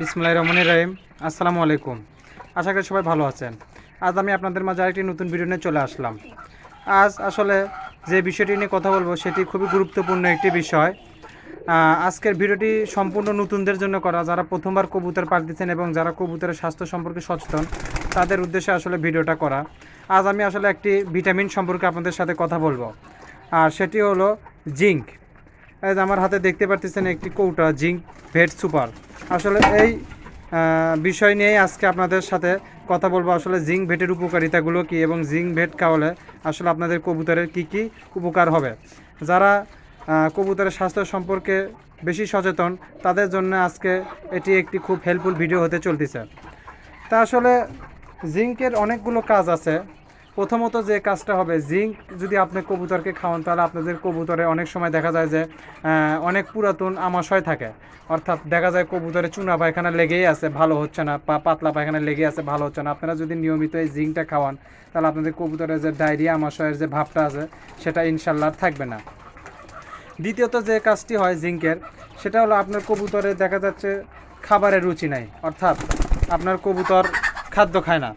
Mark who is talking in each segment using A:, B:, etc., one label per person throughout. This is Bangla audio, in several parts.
A: বিসমুল্লাহ রহমান রহিম। আসসালামু আলাইকুম। আশা করি সবাই ভালো আছেন। আজ আমি আপনাদের মাঝে আরেকটি নতুন ভিডিও নিয়ে চলে আসলাম। আজ আসলে যে বিষয়টি নিয়ে কথা বলব সেটি খুবই গুরুত্বপূর্ণ একটি বিষয়। আজকের ভিডিওটি সম্পূর্ণ নতুনদের জন্য করা। যারা প্রথমবার কবুতর পালতেছেন এবং যারা কবুতরের স্বাস্থ্য সম্পর্কে সচেতন, তাদের উদ্দেশ্যে আসলে ভিডিওটা করা। আজ আমি আসলে একটি ভিটামিন সম্পর্কে আপনাদের সাথে কথা বলব। আর সেটি হলো জিঙ্ক। আমার হাতে দেখতে পারতেছেন একটি কৌটা জিঙ্ক ভেট সুপার। আসলে এই বিষয় নিয়েই আজকে আপনাদের সাথে কথা বলব। আসলে জিঙ্ক ভেটের উপকারিতাগুলো কি এবং জিঙ্ক ভেট খাওয়ালে আসলে আপনাদের কবুতরের কি কি উপকার হবে? যারা কবুতরের স্বাস্থ্য সম্পর্কে বেশি সচেতন, তাদের জন্য আজকে এটি একটি খুব হেল্পফুল ভিডিও হতে চলতেছে। তা আসলে জিঙ্কের অনেকগুলো কাজ আছে। প্রথমত যে কাজটা হবে, জিঙ্ক যদি আপনি কবুতরকে খাওয়ান, তাহলে আপনাদের কবুতরে অনেক সময় দেখা যায় যে অনেক পুরাতন আমাশয় থাকে। অর্থাৎ দেখা যায় কবুতরে চুনা পায়খানা লেগেই আছে, ভালো হচ্ছে না, বা পাতলা পায়খানা লেগে আছে, ভালো হচ্ছে না। আপনারা যদি নিয়মিত এই জিঙ্কটা খাওয়ান, তাহলে আপনাদের কবুতরের যে ডায়রিয়া, আমাশয়ের যে ভাবটা আছে, সেটা ইনশাল্লাহ থাকবে না। দ্বিতীয়ত যে কাজটি হয় জিঙ্কের, সেটা হলো আপনার কবুতরে দেখা যাচ্ছে খাবারের রুচি নাই। অর্থাৎ আপনার কবুতর খাদ্য খায় না,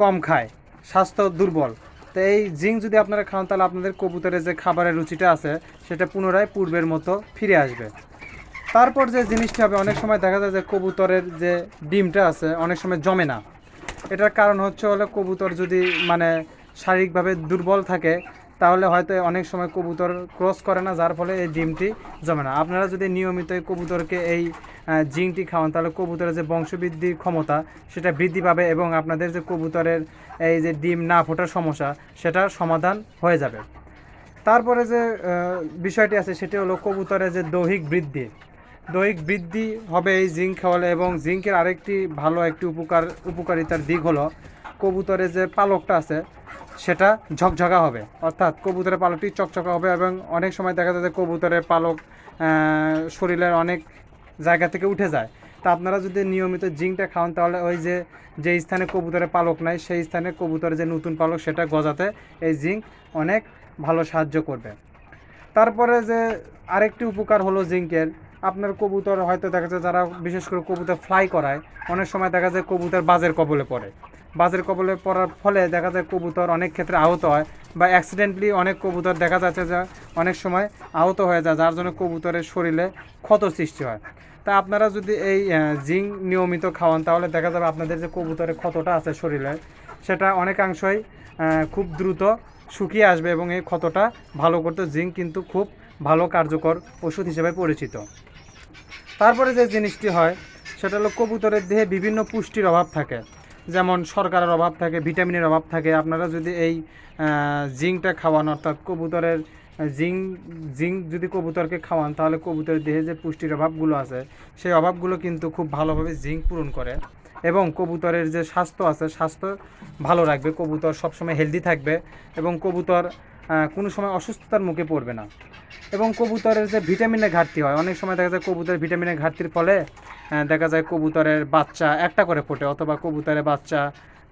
A: কম খায়। স্বাস্থ্য দুর্বল। তো এই জিঙ্ক যদি আপনারা খান, তাহলে আপনাদের কবুতরের যে খাবারের রুচিটা আছে, সেটা পুনরায় পূর্বের মতো ফিরে আসবে। তারপর যে জিনিসটা হবে, অনেক সময় দেখা যায় যে কবুতরের যে ডিমটা আছে, অনেক সময় জমে না। এটার কারণ হচ্ছে হলো কবুতর যদি মানে শারীরিকভাবে দুর্বল থাকে তাহলে হয়তো অনেক সময় কবুতর ক্রস করে না, যার ফলে এই ডিমটি জমে না। আপনারা যদি নিয়মিত এই কবুতরকে এই জিঙ্কটি খাওয়ান, তাহলে কবুতরের যে বংশবৃদ্ধির ক্ষমতা, সেটা বৃদ্ধি পাবে এবং আপনাদের যে কবুতরের এই যে ডিম না ফোটার সমস্যা, সেটার সমাধান হয়ে যাবে। তারপরে যে বিষয়টি আছে, সেটি হলো কবুতরের যে দৈহিক বৃদ্ধি। দৈহিক বৃদ্ধি হবে এই জিঙ্ক খাওয়ালে এবং জিঙ্কের আরেকটি ভালো একটি উপকার, উপকারিতার দিক হলো কবুতরের যে পালকটা আছে সেটা ঝকঝকা হবে। অর্থাৎ কবুতরের পালকটি চকচকা হবে এবং অনেক সময় দেখা যায় যে কবুতরের পালক শরীরের অনেক জায়গা থেকে উঠে যায়। তা আপনারা যদি নিয়মিত জিঙ্কটা খাওয়ান, তাহলে ওই যে যে স্থানে কবুতরের পালক নাই, সেই স্থানে কবুতরের যে নতুন পালক, সেটা গজাতে এই জিঙ্ক অনেক ভালো সাহায্য করবে। তারপরে যে আরেকটি উপকার হলো জিঙ্কের আপনার কবুতর হয়তো দেখা যায় যারা বিশেষ করে কবুতর ফ্লাই করায়, অনেক সময় দেখা যায় কবুতর বাজের কবলে পড়ে। বাজের কবলে পড়ার ফলে দেখা যায় কবুতর অনেক ক্ষেত্রে আহত হয় বা অ্যাক্সিডেন্টলি অনেক কবুতর দেখা যাচ্ছে যে অনেক সময় আহত হয়ে যায়, যার জন্য কবুতরের শরীরে ক্ষত সৃষ্টি হয়। তা আপনারা যদি এই জিঙ্ক নিয়মিত খাওয়ান, তাহলে দেখা যাবে আপনাদের যে কবুতরের ক্ষতটা আছে শরীরে, সেটা অনেকাংশই খুব দ্রুত শুকিয়ে আসবে এবং এই ক্ষতটা ভালো করতে জিঙ্ক কিন্তু খুব ভালো কার্যকর ওষুধ হিসেবে পরিচিত। তারপরে যে জিনিসটি হয়, সেটা হলো কবুতরের দেহে বিভিন্ন পুষ্টির অভাব থাকে। যেমন সরকারের অভাব থাকে, ভিটামিনের অভাব থাকে, আপনারা যদি এই জিঙ্কটা খাওয়ান, অর্থাৎ কবুতরের জিঙ্ক জিঙ্ক যদি কবুতরকে খাওয়ান, তাহলে কবুতরের দেহে যে পুষ্টির অভাবগুলো আছে, সেই অভাবগুলো কিন্তু খুব ভালোভাবে জিঙ্ক পূরণ করে। এবং কবুতরের যে স্বাস্থ্য আছে, স্বাস্থ্য ভালো রাখবে, কবুতর সবসময় হেলদি থাকবে এবং কবুতর কোনো সময় অসুস্থতার মুখে পড়বে না। এবং কবুতরের যে ভিটামিনের ঘাটতি হয়, অনেক সময় দেখা যায় কবুতরের ভিটামিনের ঘাটতির ফলে দেখা যায় কবুতরের বাচ্চা একটা করে ফোটে, অথবা কবুতরের বাচ্চা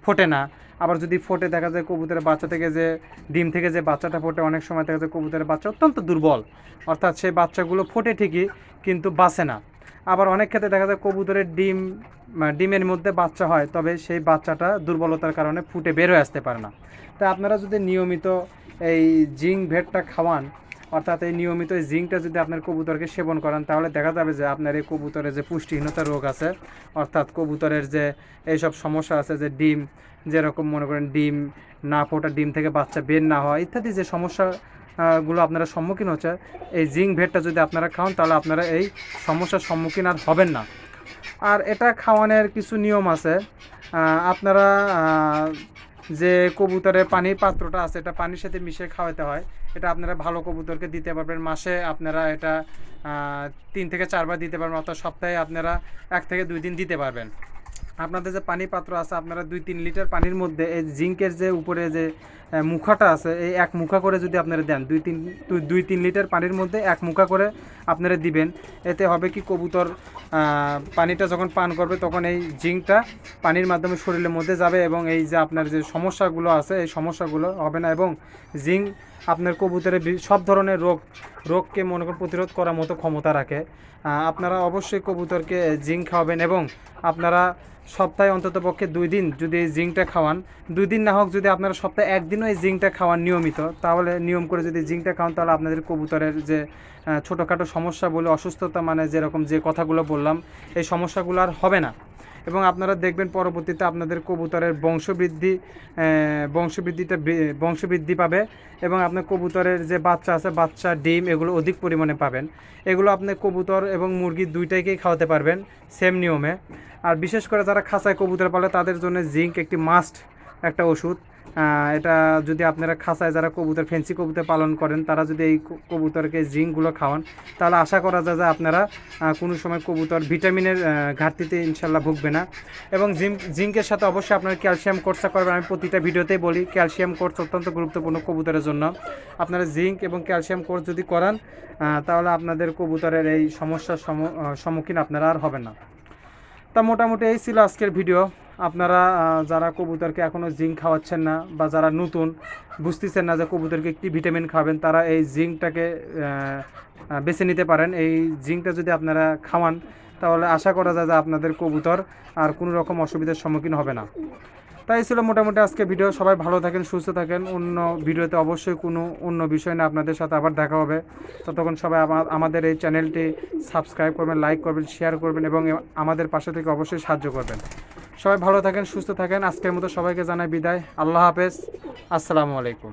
A: ফোটে না। আবার যদি ফোটে, দেখা যায় কবুতরের বাচ্চা থেকে যে, ডিম থেকে যে বাচ্চাটা ফোটে, অনেক সময় দেখা যায় কবুতরের বাচ্চা অত্যন্ত দুর্বল। অর্থাৎ সেই বাচ্চাগুলো ফোটে ঠিকই, কিন্তু বাঁচে না। আবার অনেক ক্ষেত্রে দেখা যায় কবুতরের ডিম ডিমের মধ্যে বাচ্চা হয়, তবে সেই বাচ্চাটা দুর্বলতার কারণে ফুটে বেরোয় আসতে পারে না। তাই আপনারা যদি নিয়মিত এই জিঙ্ক ভেটটা খাওয়ান, অর্থাৎ এই নিয়মিত জিঙ্কটা যদি আপনার কবুতরকে সেবন করান, তাহলে দেখা যাবে যে আপনার এই কবুতরের যে পুষ্টিহীনতা রোগ আছে, অর্থাৎ কবুতরের যে এইসব সমস্যা আছে, যে ডিম, যেরকম মনে করেন ডিম, না ফোটা ডিম থেকে বাচ্চা বের না হওয়া, ইত্যাদি যে সমস্যা গুলো আপনারা সম্মুখীন হচ্ছে, এই জিঙ্ক ভেটটা যদি আপনারা খাওয়ান, তাহলে আপনারা এই সমস্যার সম্মুখীন আর হবেন না। আর এটা খাওয়ানোর কিছু নিয়ম আছে আপনারা যে কবুতরের পানির পাত্রটা আছে, এটা পানির সাথে মিশিয়ে খাওয়াতে হয়। এটা আপনারা ভালো কবুতরকে দিতে পারবেন। মাসে আপনারা এটা তিন থেকে চারবার দিতে পারবেন, অর্থাৎ সপ্তাহে আপনারা এক থেকে দুই দিন দিতে পারবেন। আপনাদের যে পানি পাত্র আছে, আপনারা দুই তিন লিটার পানির মধ্যে এই জিঙ্কের যে উপরে যে মুখাটা আছে, এই এক মুখা করে যদি আপনারা দেন, দুই তিন, দুই- তিন লিটার পানির মধ্যে এক মুখা করে আপনারা দিবেন। এতে হবে কি কবুতর পানিটা যখন পান করবে, তখন এই জিঙ্কটা পানির মাধ্যমে শরীরের মধ্যে যাবে এবং এই যে আপনার যে সমস্যাগুলো আছে, এই সমস্যাগুলো হবে না এবং জিঙ্ক আপনার কবুতরের সব ধরনের রোগ, রোগকে মনে করেন প্রতিরোধ করার মতো ক্ষমতা রাখে। আপনারা অবশ্যই কবুতরকে জিঙ্ক খাওয়াবেন এবং আপনারা সপ্তাহে অন্তত পক্ষে দুই দিন যদি এই জিঙ্কটা খাওয়ান, দুই দিন না হোক যদি আপনারা সপ্তাহে একদিনও এই জিঙ্কটা খাওয়ান নিয়মিত, তাহলে নিয়ম করে যদি জিঙ্কটা খাওয়ান, তাহলে আপনাদের কবুতরের যে ছোটোখাটো সমস্যা বলে অসুস্থতা মানে যেরকম যে কথাগুলো বললাম, এই সমস্যাগুলো আর হবে না। এবং আপনারা দেখবেন পরবর্তীতে আপনাদের কবুতরের বংশবৃদ্ধি বংশবৃদ্ধিটা বংশবৃদ্ধি পাবে এবং আপনার কবুতরের যে বাচ্চা আছে, বাচ্চা, ডিম, এগুলো অধিক পরিমাণে পাবেন। এগুলো আপনি কবুতর এবং মুরগি দুইটাইকেই খাওয়াতে পারবেন সেম নিয়মে। আর বিশেষ করে যারা খাঁচায় কবুতর পালে তাদের জন্য জিঙ্ক একটি মাস্ট একটা ওষুধ। এটা যদি আপনারা খাঁচায় যারা কবুতর, ফেন্সি কবুতর পালন করেন, তারা যদি এই কবুতরকে জিঙ্কগুলো খাওয়ান, তাহলে আশা করা যায় যে আপনারা কোনো সময় কবুতর ভিটামিনের ঘাটতিতে ইনশাল্লাহ ভুগবে না। এবং জিঙ্ক, জিঙ্কের সাথে অবশ্যই আপনার ক্যালসিয়াম কোর্সটা করবেন। আমি প্রতিটা ভিডিওতেই বলি, ক্যালসিয়াম কোর্স অত্যন্ত গুরুত্বপূর্ণ কবুতরের জন্য। আপনারা জিঙ্ক এবং ক্যালসিয়াম কোর্স যদি করান তাহলে আপনাদের কবুতরের এই সমস্যার সম- সম্মুখীন আপনারা আর হবেন না। তা মোটামুটি এই ছিল আজকের ভিডিও। আপনারা যারা কবুতরকে এখনও জিঙ্ক খাওয়াচ্ছেন না বা যারা নতুন, বুঝতেছেন না যে কবুতরকে কী ভিটামিন খাবেন, তারা এই জিঙ্কটাকে বেছে নিতে পারেন। এই জিঙ্কটা যদি আপনারা খাওয়ান, তাহলে আশা করা যায় যে আপনাদের কবুতর আর কোনো রকম অসুবিধার সম্মুখীন হবে না। তাই ছিল মোটামুটি আজকে ভিডিও। সবাই ভালো থাকেন, সুস্থ থাকেন। অন্য ভিডিওতে অবশ্যই কোনো অন্য বিষয় নিয়ে আপনাদের সাথে আবার দেখা হবে। ততক্ষণ সবাই আমাদের এই চ্যানেলটি সাবস্ক্রাইব করবেন, লাইক করবেন, শেয়ার করবেন এবং আমাদের পাশে থেকে অবশ্যই সাহায্য করবেন। সবাই ভালো থাকেন সুস্থ থাকেন। আজকের মতো সবাইকে জানাই বিদায়। আল্লাহ হাফেজ। আসসালামু আলাইকুম।